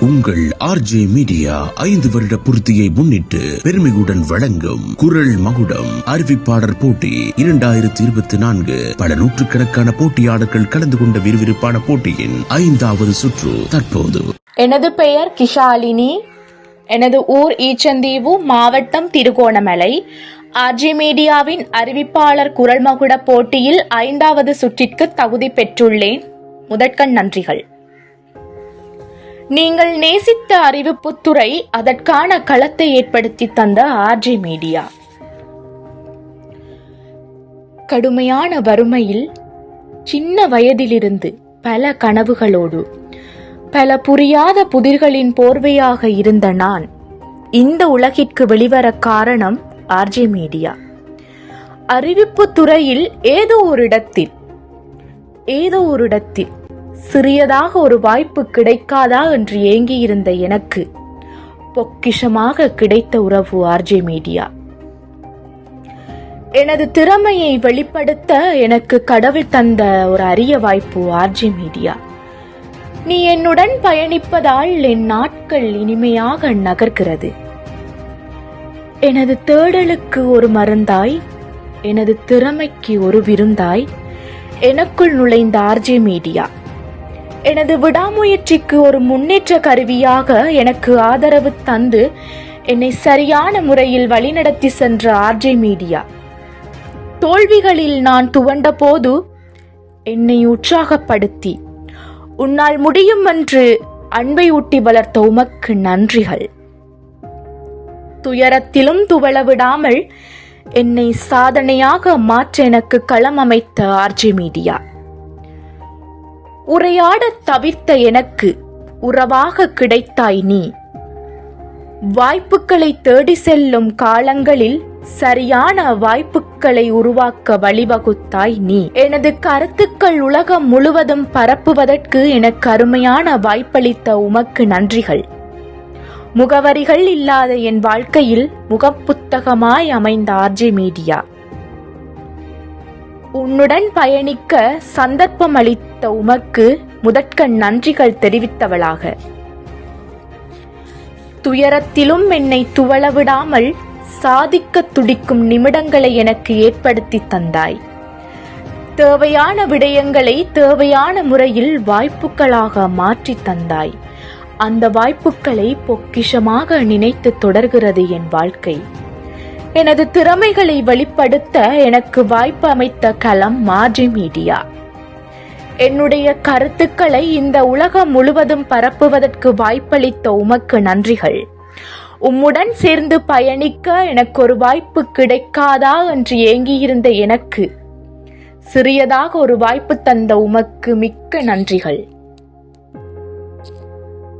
உங்கள் RJ media ஐந்து வருட பூர்த்தியை முன்னிட்டு பெருமையுடன் வழங்கும் குரல் மகுடம் அறிவிப்பாளர் போட்டி இரண்டாயிரத்தி இருபத்தி நான்கு. பல நூற்றுக்கணக்கான போட்டியாளர்கள் கலந்து கொண்ட விறுவிறுப்பான போட்டியின் ஐந்தாவது சுற்று தற்போது. எனது பெயர் கிஷாலினி. எனது ஊர் ஈச்சந்தீவு மாவட்டம் திருகோணமலை. ஆர்ஜி மீடியாவின் அறிவிப்பாளர் குரல் மகுட போட்டியில் ஐந்தாவது சுற்றிற்கு தகுதி பெற்றுள்ளேன். முதற்கண் நன்றிகள். நீங்கள் நேசித்த அறிவிப்புத்துறை அதற்கான களத்தை ஏற்படுத்தி தந்த ஆர்ஜி மீடியா. கடுமையான வறுமையில் சின்ன வயதிலிருந்து பல கனவுகளோடு பல புரியாத புதிர்களின் போர்வையாக இருந்த நான் இந்த உலகிற்கு வெளிவர காரணம் ஆர்ஜே மீடியா. அறிவிப்பு துறையில் ஏதோ ஒரு இடத்தில் ஏதோ ஒரு இடத்தில் சிறியதாக ஒரு வாய்ப்பு கிடைக்காதா என்று ஏங்கியிருந்த எனக்கு பொக்கிஷமாக கிடைத்த உறவு ஆர்ஜே மீடியா. எனது திறமையை வெளிப்படுத்த எனக்கு கடவுள் தந்த ஒரு அரிய வாய்ப்பு ஆர்ஜே மீடியா. நீ என்னுடன் பயணிப்பதால் என் நாட்கள் இனிமையாக நகர்கிறது. எனது தேடலுக்கு ஒரு மருந்தாய் எனது திறமைக்கு ஒரு விருந்தாய் எனக்குள் நுழைந்த ஆர்ஜே மீடியா. எனது விடாமுயற்சிக்கு ஒரு முன்னேற்ற கருவியாக எனக்கு ஆதரவு தந்து என்னை சரியான முறையில் வழிநடத்தி சென்ற ஆர்ஜே மீடியா. தோல்விகளில் நான் துவண்ட போது என்னை உற்சாகப்படுத்தி உன்னால் முடியும் என்று அன்பை ஊட்டி வளர்த்த உமக்கு நன்றிகள். துயரத்திலும் துவள விடாமல் என்னை சாதனையாக மாற்ற எனக்கு களம் அமைத்த ஆர்ஜி மீடியா. உரையாடத் தவிர்த்த எனக்கு உறவாக கிடைத்தாய் நீ. வாய்ப்புகளை தேடி செல்லும் காலங்களில் சரியான வாய்ப்புகளை உருவாக்க வழிவகுத்தாய் நீ. எனது கருத்துக்கள் உலகம் முழுவதும் பரப்புவதற்கு எனக்கு அருமையான வாய்ப்பளித்த உமக்கு நன்றிகள். முகவரிகள் இல்லாத என் வாழ்க்கையில் முகப்புத்தகமாய் அமைந்த ஆர்ஜி மீடியா. உன்னுடன் பயணிக்க சந்தர்ப்பம் அளித்த உமக்கு முதற்கண் நன்றிகள் தெரிவித்தவளாக. துயரத்திலும் என்னை துவள விடாமல் சாதிக்க துடிக்கும் நிமிடங்களை எனக்கு ஏற்படுத்தி தந்தாய். தேவையான விடயங்களை தேவையான முறையில் வாய்ப்புகளாக மாற்றி தந்தாய். அந்த வாய்ப்புகளை பொக்கிஷமாக நினைத்து தொடர்கிறது என் வாழ்க்கை. எனது திறமைகளை வெளிப்படுத்த எனக்கு வாய்ப்பு அமைத்த களம் மாஜி மீடியா. என்னுடைய கருத்துக்களை இந்த உலகம் முழுவதும் பரப்புவதற்கு வாய்ப்பளித்த உமக்கு நன்றிகள். உம்முடன் சேர்ந்து பயணிக்க எனக்கு ஒரு வாய்ப்பு கிடைக்காதா என்று ஏங்கியிருந்த எனக்கு சிறியதாக ஒரு வாய்ப்பு தந்த உமக்கு மிக்க நன்றிகள்.